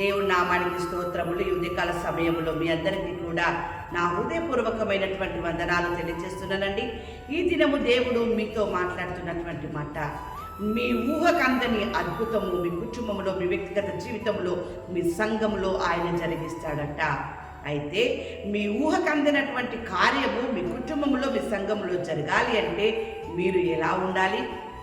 దేవుడి నామానికి స్తోత్రములు. ఈ ఉదయకాల సమయంలో మీ అందరికీ కూడా నా హృదయపూర్వకమైనటువంటి వందనాలు తెలియజేస్తున్నానండి. ఈ దినము దేవుడు మీతో మాట్లాడుతున్నటువంటి మాట మీ ఊహకందని అద్భుతము మీ కుటుంబంలో మీ వ్యక్తిగత జీవితంలో మీ సంఘంలో ఆయన జరిగిస్తాడట. అయితే మీ ఊహకందినటువంటి కార్యము మీ కుటుంబంలో మీ సంఘంలో జరగాలి అంటే మీరు ఎలా ఉండాలి?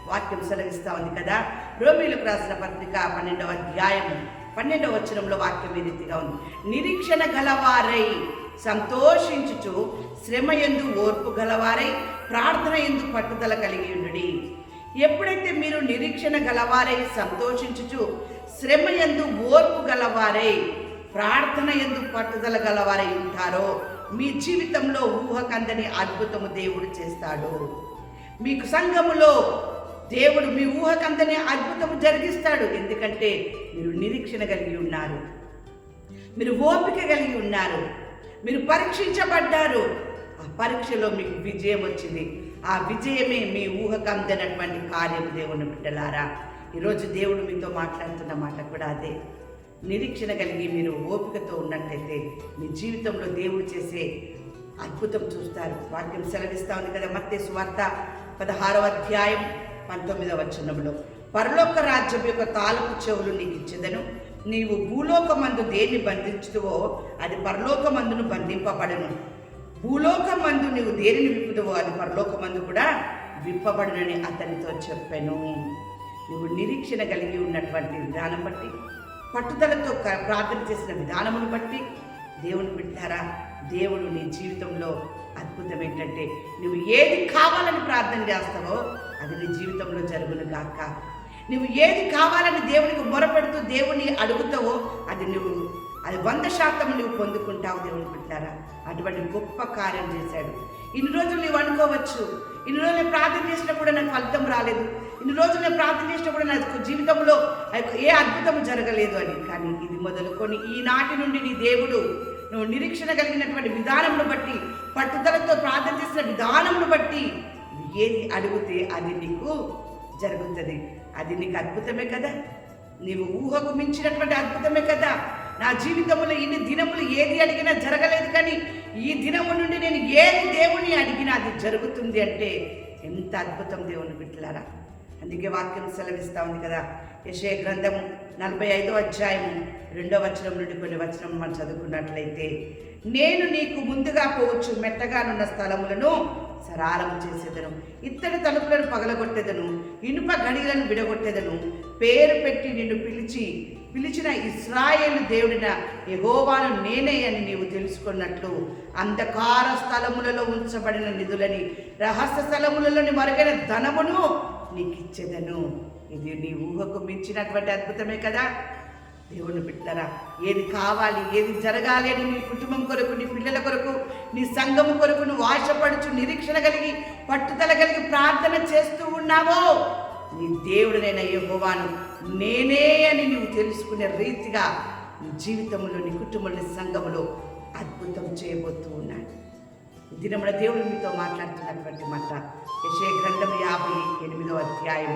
వాక్యం సెలవిస్తా ఉంది కదా. రోమిలకు రాసిన పత్రిక పన్నెండవ అధ్యాయము పన్నెండవ వచనంలో వాక్యం ఈ రీతిగా ఉంది? నిరీక్షణ గలవారై సంతోషించుచు శ్రమ ఎందు ఓర్పు గలవారై ప్రార్థన ఎందు పట్టుదల కలిగి ఉండుడి. ఎప్పుడైతే మీరు నిరీక్షణ గలవారై సంతోషించుచు శ్రమ ఎందు ఓర్పు గలవారై ప్రార్థన ఎందు పట్టుదల గలవారై ఉంటారో మీ జీవితంలో ఊహకందని అద్భుతము దేవుడు చేస్తాడు. మీకు సంఘములో దేవుడు మీ ఊహకంతనే అద్భుతం జరిగిస్తాడు. ఎందుకంటే మీరు నిరీక్షణ కలిగి ఉన్నారు. మీరు ఓపిక కలిగి ఉన్నారు. మీరు పరీక్షించబడ్డారు. ఆ పరీక్షలో మీకు విజయం వచ్చింది. ఆ విజయమే మీ ఊహకు అందనటువంటి కార్యం దేవుని బిడ్డలారా. ఈరోజు దేవుడు మీతో మాట్లాడుతున్న మాట కూడా అదే. నిరీక్షణ కలిగి మీరు ఓపికతో ఉన్నట్లయితే మీ జీవితంలో దేవుడు చేసే అద్భుతం చూస్తారు. వాక్యం సెలవిస్తా ఉంది కదా మత్తే స్వార్థ పదహారవ అధ్యాయం పంతొమ్మిదవ వచనంలో పరలోక రాజ్యం యొక్క తాలపు చెవులు నీకు ఇచ్చేదను. నీవు భూలోకమందు దేన్ని బంధించుతువో అది పరలోకమందును బంధింపబడను. భూలోకమందు నీవు దేనిని విప్పుదువో అది పరలోకమందు కూడా విప్పబడునని అతనితో చెప్పాను. నువ్వు నిరీక్షణ కలిగి ఉన్నటువంటి విధానం బట్టి పట్టుదలతో క- ప్రార్థన చేసిన విధానమును బట్టి దేవుని బిడ్డారా దేవుడు నీ జీవితంలో అద్భుతం ఏంటంటే నువ్వు ఏది కావాలని ప్రార్థన చేస్తావో అది నీ జీవితంలో జరుగును గాక నువ్వు ఏది కావాలని దేవునికి మొరపెడుతూ దేవుని అడుగుతావో అది నువ్వు అది వంద శాతం నువ్వు పొందుకుంటావు దేవుని బిడ్డారా. అటువంటి గొప్ప కార్యం చేశాడు. ఇన్ని రోజులు నువ్వు అనుకోవచ్చు. ఇన్ని రోజులు నేను ప్రార్థన చేసినప్పుడు నాకు ఫలితం రాలేదు. ఇన్ని రోజులు నేను ప్రార్థన చేసినప్పుడు నాకు జీవితంలో ఏ అద్భుతం జరగలేదు అని. కానీ ఇది మొదలుకొని ఈనాటి నుండి నీ దేవుడు నువ్వు నిరీక్షణ కలిగినటువంటి విధానమును బట్టి పట్టుదలతో ప్రార్థన చేసిన విధానమును బట్టి ఏది అడిగితే అది నీకు జరుగుతుంది. అది నీకు అద్భుతమే కదా. నీవు ఊహకు మించినటువంటి అద్భుతమే కదా. నా జీవితంలో ఇన్ని దినములు ఏది అడిగినా జరగలేదు కానీ ఈ దినము నుండి నేను ఏది దేవుని అడిగినా అది జరుగుతుంది అంటే ఎంత అద్భుతం దేవుని బిడ్డలారా. అందుకే వాక్యం సెలవిస్తా ఉంది కదా. యశయ గ్రంథము నలభై ఐదో అధ్యాయము రెండో వచనం నుండి కొన్ని వచనం మనం చదువుకున్నట్లయితే నేను నీకు ముందుగా పోవచ్చు మెట్టగానున్న స్థలములను సరాలము చేసేదను. ఇత్తడి తలుపులను పగలగొట్టేదను. ఇనుప గడిలను విడగొట్టేదను. పేరు పెట్టి నిన్ను పిలిచి పిలిచిన ఇస్రాయేలు దేవుడిన యహోవాను నేనే అని నీవు తెలుసుకున్నట్లు అంధకార స్థలములలో ఉంచబడిన నిధులని రహస్య స్థలములలోని మరుగైన ధనమును నీకు ఇచ్చేదను ఇది నీ ఊహకు మించినటువంటి అద్భుతమే కదా? దేవుని బిడ్డరా. ఏది కావాలి ఏది జరగాలి అని నీ కుటుంబం కొరకు నీ పిల్లల కొరకు నీ సంఘం కొరకు నువ్వు ఆశపడుచు నిరీక్షణ కలిగి పట్టుదల కలిగి ప్రార్థన చేస్తూ ఉన్నావో నీ దేవుడినైన యెహోవాను నేనే అని నువ్వు తెలుసుకునే రీతిగా నీ జీవితంలో నీ కుటుంబంలో నీ సంఘములో అద్భుతం చేయబోతూ ఉన్నాడు. ఈ దినమున దేవుడు మీతో మాట్లాడుతున్నటువంటి మాట యశే గ్రంథం యాభై ఎనిమిదవ అధ్యాయం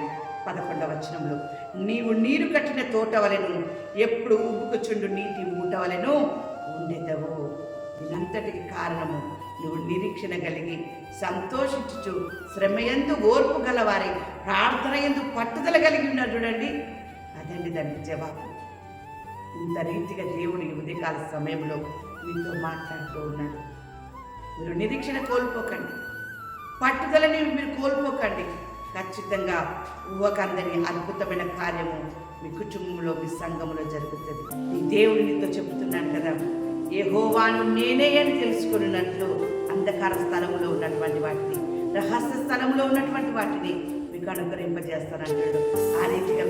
పదకొండవ వచనంలో నీవు నీరు కట్టిన తోట వలెను ఎప్పుడు ఉబ్బుకుచుండు నీటి మూట వలెను ఉండేదవు. దీనంతటికి కారణము. నువ్వు నిరీక్షణ కలిగి సంతోషించుచు శ్రమయందు ఓర్పు గలవారి ప్రార్థన ఎందు పట్టుదల కలిగి ఉన్నారు చూడండి. అదండి దానికి జవాబు. ఇంత రీతిగా దేవుడు ఈ ఉదయకాల సమయంలో మీతో మాట్లాడుతూ ఉన్నాడు. మీరు నిరీక్షణ కోల్పోకండి. పట్టుదలని మీరు కోల్పోకండి. ఖచ్చితంగా ఊహకందని అద్భుతమైన కార్యము మీ కుటుంబంలో మీ సంఘంలో జరుగుతుంది. ఈ దేవుడు నీతో చెబుతున్నాను కదా ఏ హోవాను నేనే అని తెలుసుకున్నట్లు అంధకార స్థలంలో ఉన్నటువంటి వాటిని రహస్య స్థలంలో ఉన్నటువంటి వాటిని మీకు అనుగ్రహింపజేస్తానంటాడు ఆ రీతిగా